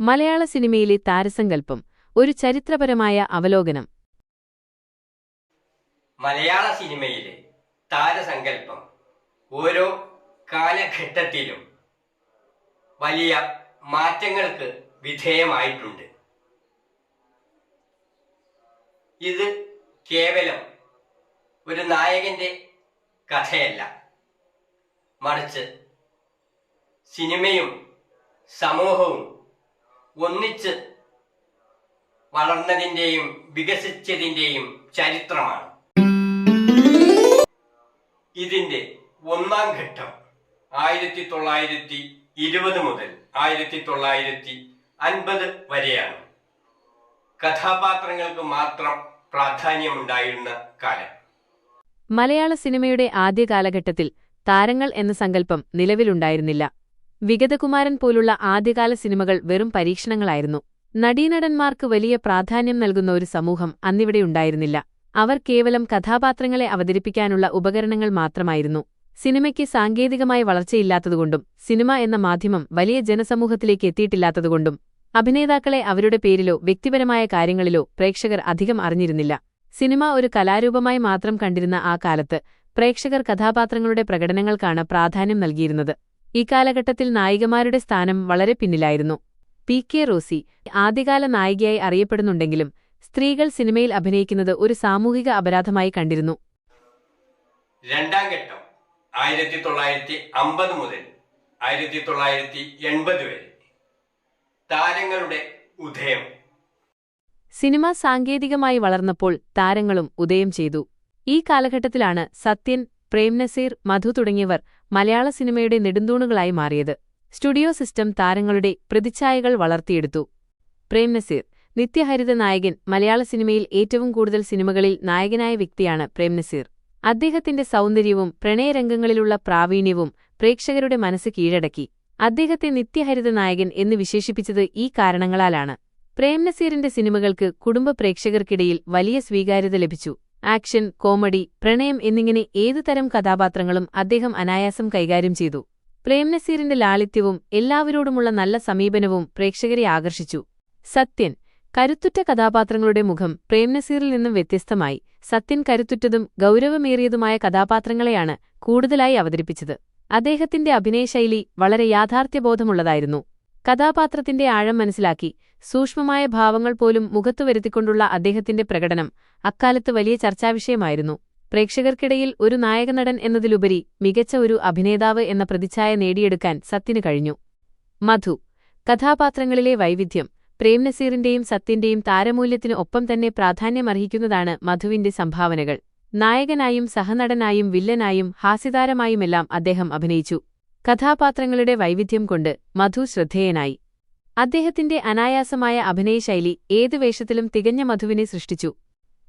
മലയാള സിനിമയിലെ താരസങ്കല്പം ഒരു ചരിത്രപരമായ അവലോകനം. മലയാള സിനിമയിലെ താരസങ്കല്പം ഓരോ കാലഘട്ടത്തിലും വലിയ മാറ്റങ്ങൾക്ക് വിധേയമായിട്ടുണ്ട്. ഇത് കേവലം ഒരു നായകന്റെ കഥയല്ല. മറിച്ച് സിനിമയും സമൂഹവും ഒന്നിച്ച് വളർന്നതിന്റെയും വികസിച്ചതിന്റെയും ചരിത്രമാണ്. ഇതിന്റെ ഒന്നാം ഘട്ടം ആയിരത്തി തൊള്ളായിരത്തി ഇരുപത് മുതൽ ആയിരത്തി തൊള്ളായിരത്തി അൻപത് വരെയാണ്. കഥാപാത്രങ്ങൾക്ക് മാത്രം പ്രാധാന്യമുണ്ടായിരുന്ന കാലം. മലയാള സിനിമയുടെ ആദ്യ കാലഘട്ടത്തിൽ താരങ്ങൾ എന്ന സങ്കല്പം നിലവിലുണ്ടായിരുന്നില്ല. വിഗതകുമാരൻ പോലുള്ള ആദ്യകാല സിനിമകൾ വെറും പരീക്ഷണങ്ങളായിരുന്നു. നടീനടന്മാർക്ക് വലിയ പ്രാധാന്യം നൽകുന്ന ഒരു സമൂഹം അന്നിവിടെയുണ്ടായിരുന്നില്ല അവർ കേവലം കഥാപാത്രങ്ങളെ അവതരിപ്പിക്കാനുള്ള ഉപകരണങ്ങൾ മാത്രമായിരുന്നു. സിനിമയ്ക്ക് സാങ്കേതികമായ വളർച്ചയില്ലാത്തതുകൊണ്ടും സിനിമ എന്ന മാധ്യമം വലിയ ജനസമൂഹത്തിലേക്ക് എത്തിയിട്ടില്ലാത്തതുകൊണ്ടും അഭിനേതാക്കളെ അവരുടെ പേരിലോ വ്യക്തിപരമായ കാര്യങ്ങളിലോ പ്രേക്ഷകർ അധികം അറിഞ്ഞിരുന്നില്ല. സിനിമ ഒരു കലാരൂപമായി മാത്രം കണ്ടിരുന്ന ആ കാലത്ത് പ്രേക്ഷകർ കഥാപാത്രങ്ങളുടെ പ്രകടനങ്ങൾക്കാണ് പ്രാധാന്യം നൽകിയിരുന്നത്. ഈ കാലഘട്ടത്തിൽ നായികമാരുടെ സ്ഥാനം വളരെ പിന്നിലായിരുന്നു. പി. കെ. റോസി ആദ്യകാല നായികയായി അറിയപ്പെടുന്നുണ്ടെങ്കിലും സ്ത്രീകൾ സിനിമയിൽ അഭിനയിക്കുന്നത് ഒരു സാമൂഹിക അപരാധമായി കണ്ടിരുന്നു. രണ്ടാം ഘട്ടം. ആയിരത്തി തൊള്ളായിരത്തി അമ്പത് മുതൽ ആയിരത്തി തൊള്ളായിരത്തി എൺപത് വരെ. താരങ്ങളുടെ ഉദയം. സിനിമ സാങ്കേതികമായി വളർന്നപ്പോൾ താരങ്ങളും ഉദയം ചെയ്തു. ഈ കാലഘട്ടത്തിലാണ് സത്യൻ പ്രേംനസീർ മധു തുടങ്ങിയവർ മലയാള സിനിമയുടെ നെടുന്തൂണുകളായി മാറിയത്. സ്റ്റുഡിയോ സിസ്റ്റം താരങ്ങളുടെ പ്രതിച്ഛായകൾ വളർത്തിയെടുത്തു. പ്രേംനസീർ നിത്യഹരിത നായകൻ മലയാള സിനിമയിൽ ഏറ്റവും കൂടുതൽ സിനിമകളിൽ നായകനായ വ്യക്തിയാണ് പ്രേംനസീർ. അദ്ദേഹത്തിന്റെ സൗന്ദര്യവും പ്രണയരംഗങ്ങളിലുള്ള പ്രാവീണ്യവും പ്രേക്ഷകരുടെ മനസ്സ് കീഴടക്കി. അദ്ദേഹത്തെ നിത്യഹരിത നായകൻ എന്ന് വിശേഷിപ്പിച്ചത് ഈ കാരണങ്ങളാലാണ്. പ്രേംനസീറിന്റെ സിനിമകൾക്ക് കുടുംബ പ്രേക്ഷകർക്കിടയിൽ വലിയ സ്വീകാര്യത ലഭിച്ചു. ആക്ഷൻ കോമഡി പ്രണയം എന്നിങ്ങനെ ഏതുതരം കഥാപാത്രങ്ങളും അദ്ദേഹം അനായാസം കൈകാര്യം ചെയ്തു. പ്രേംനസീറിന്റെ ലാളിത്യവും എല്ലാവരോടുമുള്ള നല്ല സമീപനവും പ്രേക്ഷകരെ ആകർഷിച്ചു. സത്യൻ കരുത്തുറ്റ കഥാപാത്രങ്ങളുടെ മുഖം പ്രേംനസീറിൽ നിന്നും വ്യത്യസ്തമായി. സത്യൻ കരുത്തുറ്റതും ഗൗരവമേറിയതുമായ കഥാപാത്രങ്ങളെയാണ് കൂടുതലായി അവതരിപ്പിച്ചത്. അദ്ദേഹത്തിന്റെ അഭിനയശൈലി വളരെ യാഥാർത്ഥ്യബോധമുള്ളതായിരുന്നു. കഥാപാത്രത്തിന്റെ ആഴം മനസ്സിലാക്കി സൂക്ഷ്മമായ ഭാവങ്ങൾ പോലും മുഖത്തു വരുത്തിക്കൊണ്ടുള്ള അദ്ദേഹത്തിന്റെ പ്രകടനം അക്കാലത്ത് വലിയ ചർച്ചാവിഷയമായിരുന്നു. പ്രേക്ഷകർക്കിടയിൽ ഒരു നായകനടൻ എന്നതിലുപരി മികച്ച ഒരു അഭിനേതാവ് എന്ന പ്രതിച്ഛായ നേടിയെടുക്കാൻ സത്യന് കഴിഞ്ഞു. മധു കഥാപാത്രങ്ങളിലെ വൈവിധ്യം പ്രേംനസീറിന്റെയും സത്യന്റെയും താരമൂല്യത്തിന് ഒപ്പം തന്നെ പ്രാധാന്യമർഹിക്കുന്നതാണ് മധുവിന്റെ സംഭാവനകൾ. നായകനായും സഹനടനായും വില്ലനായും ഹാസ്യതാരമായുമെല്ലാം അദ്ദേഹം അഭിനയിച്ചു. കഥാപാത്രങ്ങളുടെ വൈവിധ്യം കൊണ്ട് മധു ശ്രദ്ധേയനായി. അദ്ദേഹത്തിന്റെ അനായാസമായ അഭിനയശൈലി ഏതു വേഷത്തിലും തികഞ്ഞ മധുവിനെ സൃഷ്ടിച്ചു.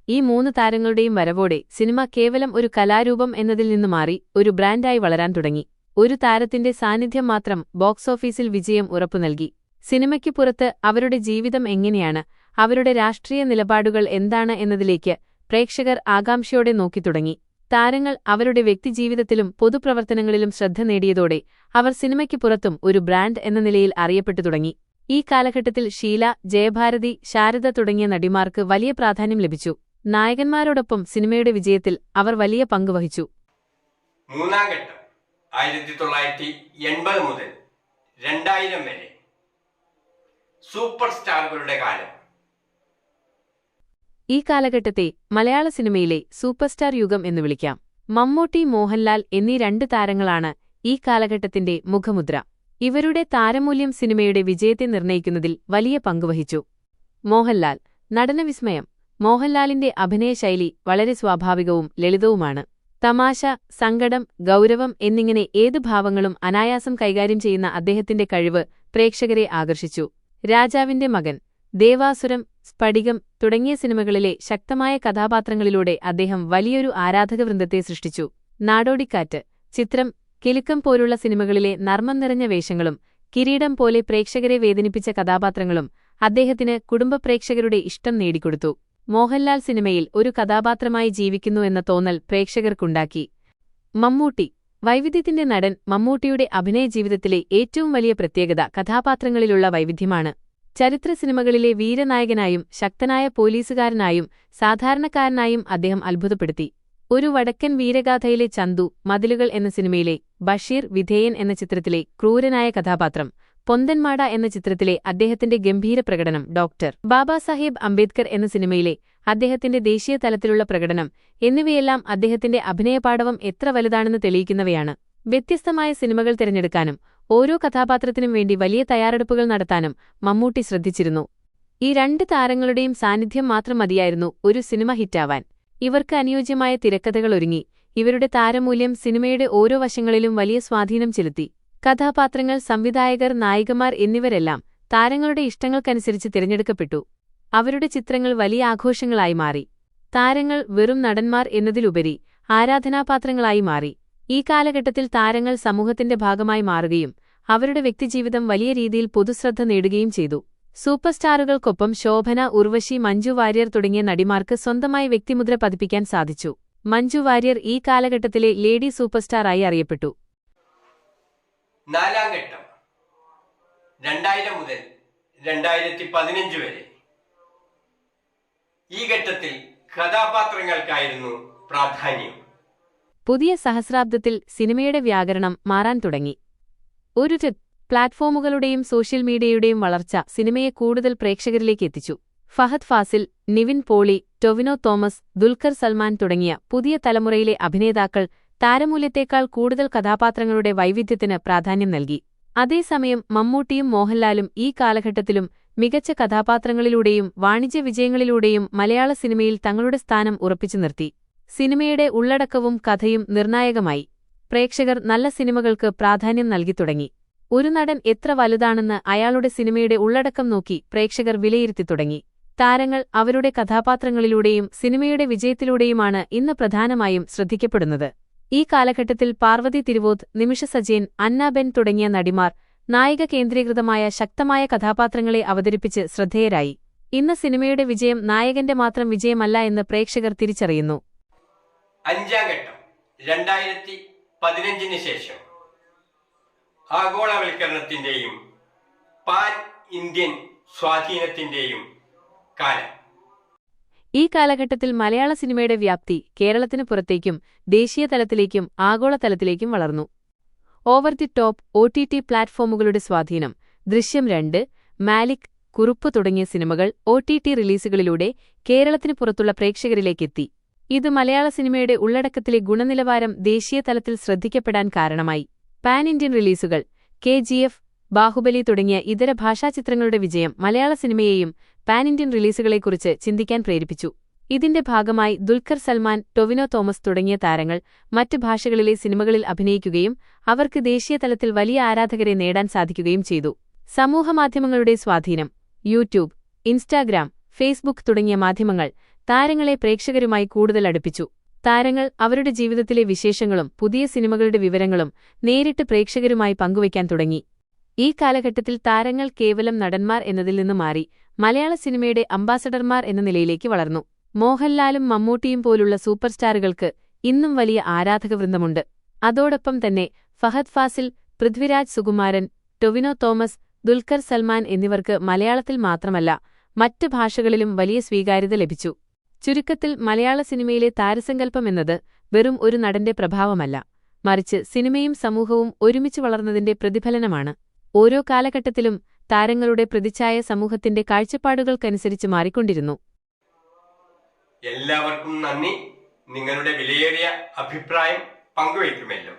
ഈ മൂന്ന് താരങ്ങളുടെയും വരവോടെ സിനിമ കേവലം ഒരു കലാരൂപം എന്നതിൽ നിന്ന് മാറി ഒരു ബ്രാൻഡായി വളരാൻ തുടങ്ങി. ഒരു താരത്തിന്റെ സാന്നിധ്യം മാത്രം ബോക്സ് ഓഫീസിൽ വിജയം ഉറപ്പു നൽകി. സിനിമയ്ക്ക് പുറത്ത് അവരുടെ ജീവിതം എങ്ങനെയാണ് അവരുടെ രാഷ്ട്രീയ നിലപാടുകൾ എന്താണ് എന്നതിലേക്ക് പ്രേക്ഷകർ ആകാംക്ഷയോടെ നോക്കിത്തുടങ്ങി താരങ്ങൾ അവരുടെ വ്യക്തിജീവിതത്തിലും പൊതുപ്രവർത്തനങ്ങളിലും ശ്രദ്ധ നേടിയതോടെ അവർ സിനിമയ്ക്ക് പുറത്തും ഒരു ബ്രാൻഡ് എന്ന നിലയിൽ അറിയപ്പെട്ടു തുടങ്ങി. ഈ കാലഘട്ടത്തിൽ ഷീല ജയഭാരതി ശാരദ തുടങ്ങിയ നടിമാർക്ക് വലിയ പ്രാധാന്യം ലഭിച്ചു. നായകന്മാരോടൊപ്പം സിനിമയുടെ വിജയത്തിൽ അവർ വലിയ പങ്ക് വഹിച്ചു. മൂന്നാം ഘട്ടം ആയിരത്തി തൊള്ളായിരത്തി എൺപത് മുതൽ രണ്ടായിരം വരെ. സൂപ്പർ സ്റ്റാറുകളുടെ കാലം. ഈ കാലഘട്ടത്തെ മലയാള സിനിമയിലെ സൂപ്പർ സ്റ്റാർ യുഗം എന്ന് വിളിക്കാം. മമ്മൂട്ടി മോഹൻലാൽ എന്നീ രണ്ട് താരങ്ങളാണ് ഈ കാലഘട്ടത്തിന്റെ മുഖമുദ്ര. ഇവരുടെ താരമൂല്യം സിനിമയുടെ വിജയത്തെ നിർണയിക്കുന്നതിൽ വലിയ പങ്കുവഹിച്ചു മോഹൻലാൽ നടനവിസ്മയം. മോഹൻലാലിന്റെ അഭിനയശൈലി വളരെ സ്വാഭാവികവും ലളിതവുമാണ്. തമാശ സങ്കടം ഗൗരവം എന്നിങ്ങനെ ഏതു ഭാവങ്ങളും അനായാസം കൈകാര്യം ചെയ്യുന്ന അദ്ദേഹത്തിന്റെ കഴിവ് പ്രേക്ഷകരെ ആകർഷിച്ചു. രാജാവിന്റെ മകൻ ദേവാസുരം സ്ഫടികം തുടങ്ങിയ സിനിമകളിലെ ശക്തമായ കഥാപാത്രങ്ങളിലൂടെ അദ്ദേഹം വലിയൊരു ആരാധകവൃന്ദത്തെ സൃഷ്ടിച്ചു. നാടോടിക്കാറ്റ് ചിത്രം കിലുക്കം പോലുള്ള സിനിമകളിലെ നർമ്മം നിറഞ്ഞ വേഷങ്ങളും കിരീടം പോലെ പ്രേക്ഷകരെ വേദനിപ്പിച്ച കഥാപാത്രങ്ങളും അദ്ദേഹത്തിന് കുടുംബ പ്രേക്ഷകരുടെ ഇഷ്ടം നേടിക്കൊടുത്തു. മോഹൻലാൽ സിനിമയിൽ ഒരു കഥാപാത്രമായി ജീവിക്കുന്നു എന്ന തോന്നൽ പ്രേക്ഷകർക്കുണ്ടാക്കി. മമ്മൂട്ടി. വൈവിധ്യത്തിന്റെ നടൻ മമ്മൂട്ടിയുടെ അഭിനയ ജീവിതത്തിലെ ഏറ്റവും വലിയ പ്രത്യേകത കഥാപാത്രങ്ങളിലുള്ള വൈവിധ്യമാണ്. ചരിത്ര സിനിമകളിലെ വീരനായകനായും ശക്തനായ പോലീസുകാരനായും സാധാരണക്കാരനായും അദ്ദേഹം അത്ഭുതപ്പെടുത്തി. ഒരു വടക്കൻ വീരഗാഥയിലെ ചന്തു മതിലുകൾ എന്ന സിനിമയിലെ ബഷീർ വിധേയൻ എന്ന ചിത്രത്തിലെ ക്രൂരനായ കഥാപാത്രം പൊന്തൻമാട എന്ന ചിത്രത്തിലെ അദ്ദേഹത്തിന്റെ ഗംഭീര പ്രകടനം ഡോക്ടർ ബാബാസാഹേബ് അംബേദ്കർ എന്ന സിനിമയിലെ അദ്ദേഹത്തിന്റെ ദേശീയ തലത്തിലുള്ള പ്രകടനം എന്നിവയെല്ലാം അദ്ദേഹത്തിന്റെ അഭിനയപാടവം എത്ര വലുതാണെന്ന് തെളിയിക്കുന്നവയാണ്. വ്യത്യസ്തമായ സിനിമകൾ തിരഞ്ഞെടുക്കാനും ഓരോ കഥാപാത്രത്തിനും വേണ്ടി വലിയ തയ്യാറെടുപ്പുകൾ നടത്താനും മമ്മൂട്ടി ശ്രദ്ധിച്ചിരുന്നു. ഈ രണ്ട് താരങ്ങളുടെയും സാന്നിധ്യം മാത്രം മതിയായിരുന്നു ഒരു സിനിമ ഹിറ്റാവാൻ. ഇവർക്ക് അനുയോജ്യമായ തിരക്കഥകൾ ഒരുങ്ങി ഇവരുടെ താരമൂല്യം സിനിമയുടെ ഓരോ വശങ്ങളിലും വലിയ സ്വാധീനം ചെലുത്തി. കഥാപാത്രങ്ങൾ സംവിധായകർ നായികമാർ എന്നിവരെല്ലാം താരങ്ങളുടെ ഇഷ്ടങ്ങൾക്കനുസരിച്ച് തിരഞ്ഞെടുക്കപ്പെട്ടു. അവരുടെ ചിത്രങ്ങൾ വലിയ ആഘോഷങ്ങളായി മാറി. താരങ്ങൾ വെറും നടന്മാർ എന്നതിലുപരി ആരാധനാപാത്രങ്ങളായി മാറി. ഈ കാലഘട്ടത്തിൽ താരങ്ങൾ സമൂഹത്തിന്റെ ഭാഗമായി മാറുകയും അവരുടെ വ്യക്തിജീവിതം വലിയ രീതിയിൽ പൊതുശ്രദ്ധ നേടുകയും ചെയ്തു. സൂപ്പർ സ്റ്റാറുകൾക്കൊപ്പം ശോഭന ഉർവശി മഞ്ജു വാര്യർ തുടങ്ങിയ നടിമാർക്ക് സ്വന്തമായി വ്യക്തിമുദ്ര പതിപ്പിക്കാൻ സാധിച്ചു. മഞ്ജു വാര്യർ ഈ കാലഘട്ടത്തിലെ ലേഡി സൂപ്പർസ്റ്റാറായി അറിയപ്പെട്ടു. നാലാം ഘട്ടം. രണ്ടായിരം മുതൽ രണ്ടായിരത്തി പതിനഞ്ച് വരെ. ഈ ഘട്ടത്തിൽ കഥാപാത്രങ്ങൾക്കായിരുന്നു പ്രാധാന്യം. പുതിയ സഹസ്രാബ്ദത്തിൽ സിനിമയുടെ വ്യാകരണം മാറാൻ തുടങ്ങി. ഒരു പ്ലാറ്റ്ഫോമുകളുടെയും സോഷ്യൽ മീഡിയയുടെയും വളർച്ച സിനിമയെ കൂടുതൽ പ്രേക്ഷകരിലേക്ക് എത്തിച്ചു. ഫഹദ് ഫാസിൽ നിവിൻ പോളി ടൊവിനോ തോമസ് ദുൽഖർ സൽമാൻ തുടങ്ങിയ പുതിയ തലമുറയിലെ അഭിനേതാക്കൾ താരമൂല്യത്തേക്കാൾ കൂടുതൽ കഥാപാത്രങ്ങളുടെ വൈവിധ്യത്തിന് പ്രാധാന്യം നൽകി. അതേസമയം മമ്മൂട്ടിയും മോഹൻലാലും ഈ കാലഘട്ടത്തിലും മികച്ച കഥാപാത്രങ്ങളിലൂടെയും വാണിജ്യ വിജയങ്ങളിലൂടെയും മലയാള സിനിമയിൽ തങ്ങളുടെ സ്ഥാനം ഉറപ്പിച്ചു നിർത്തി. സിനിമയുടെ ഉള്ളടക്കവും കഥയും നിർണായകമായി. പ്രേക്ഷകർ നല്ല സിനിമകൾക്ക് പ്രാധാന്യം നൽകിത്തുടങ്ങി ഒരു നടൻ എത്ര വലുതാണെന്ന് അയാളുടെ സിനിമയുടെ ഉള്ളടക്കം നോക്കി പ്രേക്ഷകർ വിലയിരുത്തി തുടങ്ങി. താരങ്ങൾ അവരുടെ കഥാപാത്രങ്ങളിലൂടെയും സിനിമയുടെ വിജയത്തിലൂടെയുമാണ് ഇന്ന് പ്രധാനമായും ശ്രദ്ധിക്കപ്പെടുന്നത്. ഈ കാലഘട്ടത്തിൽ പാർവതി തിരുവോത്ത് നിമിഷ സജയൻ അന്നാബെൻ തുടങ്ങിയ നടിമാർ നായിക കേന്ദ്രീകൃതമായ ശക്തമായ കഥാപാത്രങ്ങളെ അവതരിപ്പിച്ച് ശ്രദ്ധേയരായി. ഇന്ന് സിനിമയുടെ വിജയം നായകന്റെ മാത്രം വിജയമല്ല എന്ന് പ്രേക്ഷകർ തിരിച്ചറിയുന്നു. അഞ്ചാം ഘട്ടം രണ്ടായിരത്തി പതിനഞ്ചിന് ശേഷം ആഗോളവൽക്കരണത്തിന്റെയും പാൻ ഇന്ത്യൻ സ്വാധീനത്തിന്റെയും കാലം. ഈ കാലഘട്ടത്തിൽ മലയാള സിനിമയുടെ വ്യാപ്തി കേരളത്തിന് പുറത്തേക്കും ദേശീയ തലത്തിലേക്കും ആഗോളതലത്തിലേക്കും വളർന്നു. Over the top O T T പ്ലാറ്റ്ഫോമുകളുടെ സ്വാധീനം ദൃശ്യം രണ്ട് മാലിക് കുറുപ്പ് തുടങ്ങിയ സിനിമകൾ ഒ ടി ടി റിലീസുകളിലൂടെ കേരളത്തിന് പുറത്തുള്ള പ്രേക്ഷകരിലേക്കെത്തി. ഇത് മലയാള സിനിമയുടെ ഉള്ളടക്കത്തിലെ ഗുണനിലവാരം ദേശീയ തലത്തിൽ ശ്രദ്ധിക്കപ്പെടാൻ കാരണമായി. പാൻ ഇന്ത്യൻ റിലീസുകൾ കെ ബാഹുബലി തുടങ്ങിയ ഇതര ഭാഷാചിത്രങ്ങളുടെ വിജയം മലയാള സിനിമയെയും പാൻ ഇന്ത്യൻ റിലീസുകളെക്കുറിച്ച് ചിന്തിക്കാൻ പ്രേരിപ്പിച്ചു. ഇതിന്റെ ഭാഗമായി ദുൽഖർ സൽമാൻ ടൊവിനോ തോമസ് തുടങ്ങിയ താരങ്ങൾ മറ്റ് ഭാഷകളിലെ സിനിമകളിൽ അഭിനയിക്കുകയും അവർക്ക് ദേശീയ തലത്തിൽ വലിയ ആരാധകരെ നേടാൻ സാധിക്കുകയും ചെയ്തു. സമൂഹമാധ്യമങ്ങളുടെ സ്വാധീനം യൂട്യൂബ് ഇൻസ്റ്റാഗ്രാം ഫേസ്ബുക്ക് തുടങ്ങിയ മാധ്യമങ്ങൾ താരങ്ങളെ പ്രേക്ഷകരുമായി കൂടുതൽ അടുപ്പിച്ചു. താരങ്ങൾ അവരുടെ ജീവിതത്തിലെ വിശേഷങ്ങളും പുതിയ സിനിമകളുടെ വിവരങ്ങളും നേരിട്ട് പ്രേക്ഷകരുമായി പങ്കുവയ്ക്കാൻ തുടങ്ങി. ഈ കാലഘട്ടത്തിൽ താരങ്ങൾ കേവലം നടന്മാർ എന്നതിൽ നിന്ന് മാറി മലയാള സിനിമയുടെ അംബാസഡർമാർ എന്ന നിലയിലേക്ക് വളർന്നു. മോഹൻലാലും മമ്മൂട്ടിയും പോലുള്ള സൂപ്പർ സ്റ്റാറുകൾക്ക് ഇന്നും വലിയ ആരാധകവൃന്ദമുണ്ട്. അതോടൊപ്പം തന്നെ ഫഹദ് ഫാസിൽ പൃഥ്വിരാജ് സുകുമാരൻ ടൊവിനോ തോമസ് ദുൽഖർ സൽമാൻ എന്നിവർക്ക് മലയാളത്തിൽ മാത്രമല്ല മറ്റ് ഭാഷകളിലും വലിയ സ്വീകാര്യത ലഭിച്ചു. ചുരുക്കത്തിൽ മലയാള സിനിമയിലെ താരസങ്കല്പം എന്നത് വെറും ഒരു നടന്റെ പ്രഭാവമല്ല മറിച്ച് സിനിമയും സമൂഹവും ഒരുമിച്ച് വളർന്നതിന്റെ പ്രതിഫലനമാണ്. ഓരോ കാലഘട്ടത്തിലും താരങ്ങളുടെ പ്രതിച്ഛായ സമൂഹത്തിന്റെ കാഴ്ചപ്പാടുകൾക്കനുസരിച്ച് മാറിക്കൊണ്ടിരുന്നു. എല്ലാവർക്കും നന്ദി. നിങ്ങളുടെ വിലയേറിയ അഭിപ്രായം പങ്കുവയ്ക്കുമല്ലോ.